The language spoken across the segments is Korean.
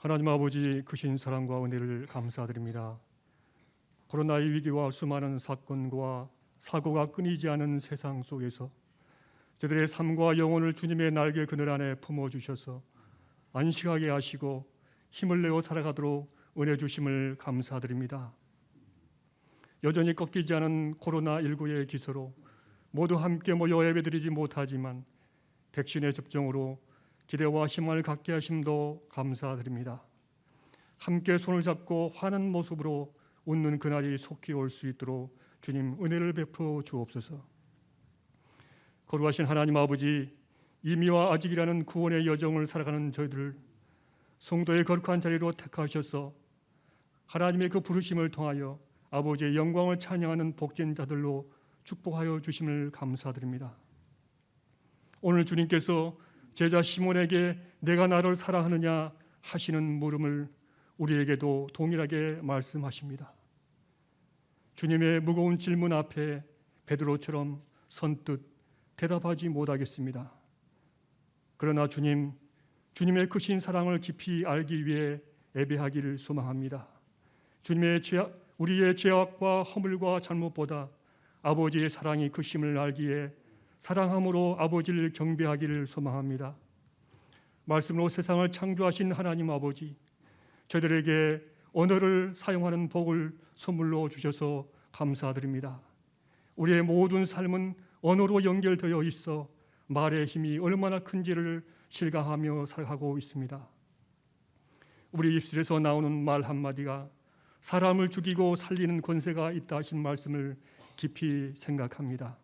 하나님 아버지 크신 사랑과 은혜를 감사드립니다. 코로나의 위기와 수많은 사건과 사고가 끊이지 않은 세상 속에서 저들의 삶과 영혼을 주님의 날개 그늘 안에 품어 주셔서 안식하게 하시고 힘을 내어 살아가도록 은혜 주심을 감사드립니다. 여전히 꺾이지 않은 코로나 19의 기세로 모두 함께 모여 예배드리지 못하지만 백신의 접종으로 기대와 희망을 갖게 하심도 감사드립니다. 함께 손을 잡고 환한 모습으로 웃는 그날이 속히 올 수 있도록 주님 은혜를 베풀어 주옵소서. 거룩하신 하나님 아버지 이미와 아직이라는 구원의 여정을 살아가는 저희들 성도의 거룩한 자리로 택하셔서 하나님의 그 부르심을 통하여 아버지의 영광을 찬양하는 복된 자들로 축복하여 주심을 감사드립니다. 오늘 주님께서 제자 시몬에게 내가 나를 사랑하느냐 하시는 물음을 우리에게도 동일하게 말씀하십니다. 주님의 무거운 질문 앞에 베드로처럼 선뜻 대답하지 못하겠습니다. 그러나 주님, 주님의 크신 사랑을 깊이 알기 위해 예배하기를 소망합니다. 주님의 죄악, 우리의 죄악과 허물과 잘못보다 아버지의 사랑이 크심을 알기에 사랑함으로 아버지를 경배하기를 소망합니다. 말씀으로 세상을 창조하신 하나님 아버지, 저들에게 언어를 사용하는 복을 선물로 주셔서 감사드립니다. 우리의 모든 삶은 언어로 연결되어 있어 말의 힘이 얼마나 큰지를 실감하며 살아가고 있습니다. 우리 입술에서 나오는 말 한마디가 사람을 죽이고 살리는 권세가 있다 하신 말씀을 깊이 생각합니다.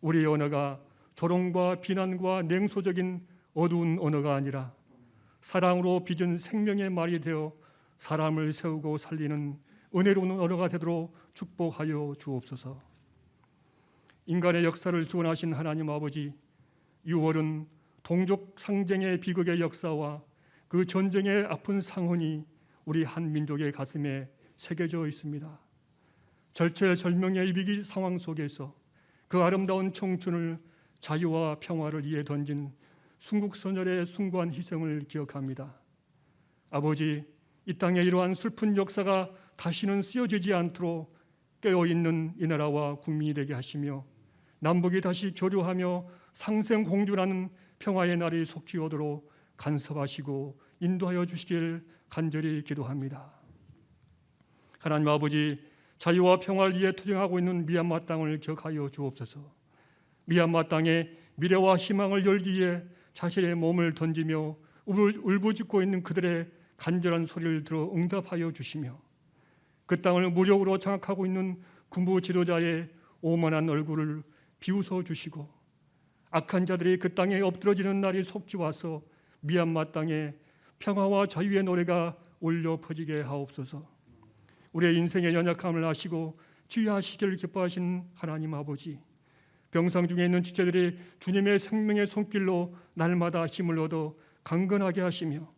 우리의 언어가 조롱과 비난과 냉소적인 어두운 언어가 아니라 사랑으로 빚은 생명의 말이 되어 사람을 세우고 살리는 은혜로운 언어가 되도록 축복하여 주옵소서. 인간의 역사를 주원하신 하나님 아버지, 6월은 동족 상쟁의 비극의 역사와 그 전쟁의 아픈 상흔이 우리 한 민족의 가슴에 새겨져 있습니다. 절체절명의 위기 상황 속에서 그 아름다운 청춘을 자유와 평화를 위해 던진 순국선열의 숭고한 희생을 기억합니다. 아버지, 이 땅에 이러한 슬픈 역사가 다시는 쓰여지지 않도록 깨어 있는 이 나라와 국민이 되게 하시며 남북이 다시 교류하며 상생공주라는 평화의 날이 속히 오도록 간섭하시고 인도하여 주시길 간절히 기도합니다. 하나님 아버지 자유와 평화를 위해 투쟁하고 있는 미얀마 땅을 기억하여 주옵소서. 미얀마 땅에 미래와 희망을 열기 위해 자신의 몸을 던지며 울부짖고 있는 그들의 간절한 소리를 들어 응답하여 주시며 그 땅을 무력으로 장악하고 있는 군부 지도자의 오만한 얼굴을 비웃어 주시고 악한 자들이 그 땅에 엎드러지는 날이 속히 와서 미얀마 땅에 평화와 자유의 노래가 울려 퍼지게 하옵소서. 우리의 인생의 연약함을 아시고 치유하시기를 기뻐하신 하나님 아버지 병상 중에 있는 지체들이 주님의 생명의 손길로 날마다 힘을 얻어 강건하게 하시며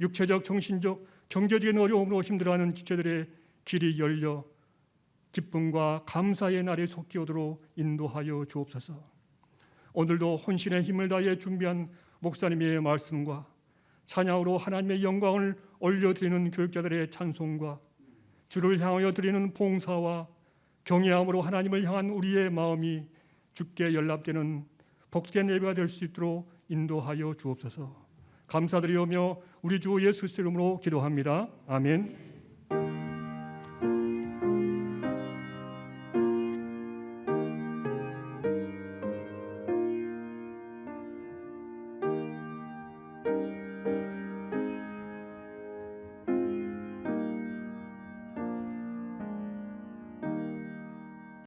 육체적, 정신적, 경제적인 어려움으로 힘들어하는 지체들의 길이 열려 기쁨과 감사의 날이 속히 오도록 인도하여 주옵소서. 오늘도 혼신의 힘을 다해 준비한 목사님의 말씀과 찬양으로 하나님의 영광을 올려드리는 교육자들의 찬송과 주를 향하여 드리는 봉사와 경외함으로 하나님을 향한 우리의 마음이 주께 연락되는 복된 예배가 될 수 있도록 인도하여 주옵소서. 감사드리오며 우리 주 예수 그리스도 이름으로 기도합니다. 아멘.